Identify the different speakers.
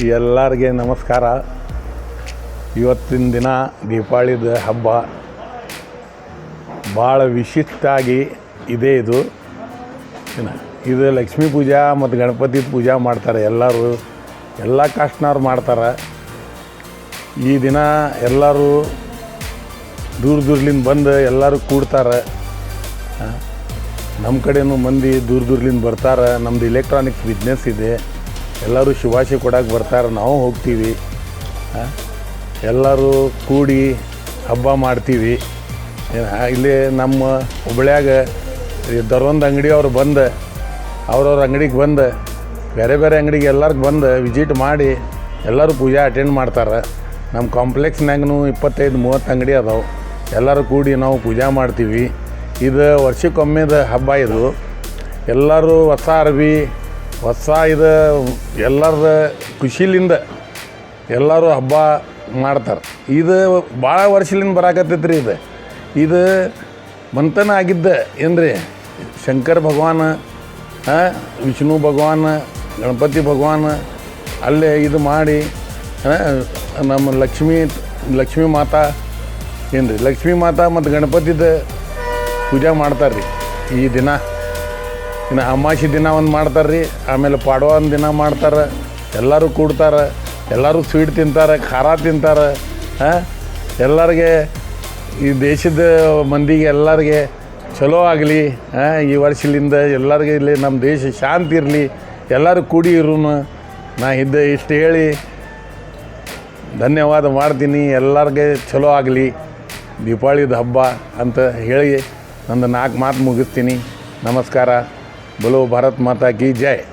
Speaker 1: ಎಲ್ಲರಿಗೆ ನಮಸ್ಕಾರ. ಇವತ್ತಿನ ದಿನ ದೀಪಾವಳಿದ ಹಬ್ಬ. ಭಾಳ ವಿಶಿಷ್ಟಾಗಿ ಇದೆ ಇದು. ಇದು ಲಕ್ಷ್ಮೀ ಪೂಜಾ ಮತ್ತು ಗಣಪತಿ ಪೂಜಾ ಮಾಡ್ತಾರೆ ಎಲ್ಲರೂ. ಎಲ್ಲ ಕಾಸ್ಟ್ನವ್ರು ಮಾಡ್ತಾರೆ. ಈ ದಿನ ಎಲ್ಲರೂ ದೂರ ದೂರ್ಲಿಂದ ಬಂದು ಎಲ್ಲರೂ ಕೂಡ್ತಾರೆ. ನಮ್ಮ ಕಡೆಯೂ ಮಂದಿ ದೂರ ದೂರ್ಲಿಂದ ಬರ್ತಾರೆ. ನಮ್ಮದು ಇಲೆಕ್ಟ್ರಾನಿಕ್ಸ್ ಬಿಸ್ನೆಸ್ ಇದೆ. ಎಲ್ಲರೂ ಶುಭಾಶಯ ಕೊಡೋಕೆ ಬರ್ತಾರೆ, ನಾವು ಹೋಗ್ತೀವಿ. ಎಲ್ಲರೂ ಕೂಡಿ ಹಬ್ಬ ಮಾಡ್ತೀವಿ. ಇಲ್ಲಿ ನಮ್ಮ ಹುಬ್ಳ್ಯಾಗ ದರೊಂದು ಅಂಗಡಿಯವ್ರು ಬಂದು, ಅವ್ರವ್ರ ಅಂಗಡಿಗೆ ಬಂದು, ಬೇರೆ ಬೇರೆ ಅಂಗಡಿಗೆ ಎಲ್ಲರಿಗೆ ಬಂದು ವಿಸಿಟ್ ಮಾಡಿ ಎಲ್ಲರೂ ಪೂಜೆ ಅಟೆಂಡ್ ಮಾಡ್ತಾರೆ. ನಮ್ಮ ಕಾಂಪ್ಲೆಕ್ಸ್ನಾಗೂ ಇಪ್ಪತ್ತೈದು, ಮೂವತ್ತು ಅಂಗಡಿ ಅದಾವೆ. ಎಲ್ಲರೂ ಕೂಡಿ ನಾವು ಪೂಜೆ ಮಾಡ್ತೀವಿ. ಇದು ವರ್ಷಕ್ಕೊಮ್ಮೆದ ಹಬ್ಬ ಇದು. ಎಲ್ಲರೂ ಹೊಸ ಅರ್ವಿ ಹೊಸ ಇದು ಎಲ್ಲರದ ಖುಷಿಲಿಂದ ಎಲ್ಲರೂ ಹಬ್ಬ ಮಾಡ್ತಾರೆ. ಇದು ಭಾಳ ವರ್ಷಲಿಂದ ಬರಾಕತ್ತೈತೆ ರೀ ಇದು. ಇದು ಮಂತನ ಆಗಿದ್ದ ಏನ್ರಿ? ಶಂಕರ ಭಗವಾನ್ ವಿಷ್ಣು ಭಗವಾನ್, ಗಣಪತಿ ಭಗವಾನ್ ಅಲ್ಲೇ ಇದು ಮಾಡಿ ನಮ್ಮ ಲಕ್ಷ್ಮೀ ಲಕ್ಷ್ಮೀ ಮಾತಾ ಏನು ರೀ ಲಕ್ಷ್ಮೀ ಮಾತಾ ಮತ್ತು ಗಣಪತಿದ ಪೂಜೆ ಮಾಡ್ತಾರೆ ರೀ ಈ ದಿನ. ಇನ್ನು ಅಮಾಸಿ ದಿನ ಒಂದು ಮಾಡ್ತಾರೆ ರೀ ಆಮೇಲೆ ಪಾಡ್ವ ದಿನ ಮಾಡ್ತಾರೆ, ಎಲ್ಲರೂ ಕೂಡ್ತಾರೆ, ಎಲ್ಲರೂ ಸ್ವೀಟ್ ತಿಂತಾರೆ, ಖಾರ ತಿಂತಾರೆ ಹಾಂ ಎಲ್ಲರಿಗೆ ಈ ದೇಶದ ಮಂದಿಗೆ ಎಲ್ಲರಿಗೆ ಚಲೋ ಆಗಲಿ ಹಾಂ ಈ ವರ್ಷಲಿಂದ ಎಲ್ಲರಿಗೆ ಇಲ್ಲಿ ನಮ್ಮ ದೇಶ ಶಾಂತಿ ಇರಲಿ, ಎಲ್ಲರೂ ಕೂಡಿ ಇರು ನಾ ಇದ್ದ ಇಷ್ಟು ಹೇಳಿ ಧನ್ಯವಾದ ಮಾಡ್ತೀನಿ, ಎಲ್ಲರಿಗೆ ಚಲೋ ಆಗಲಿ, ದೀಪಾವಳಿದ ಹಬ್ಬ ಅಂತ ಹೇಳಿ ನಂದು ನಾಲ್ಕು ಮಾತು ಮುಗಿಸ್ತೀನಿ. ನಮಸ್ಕಾರ. બોલો ભારત માતા કી જય.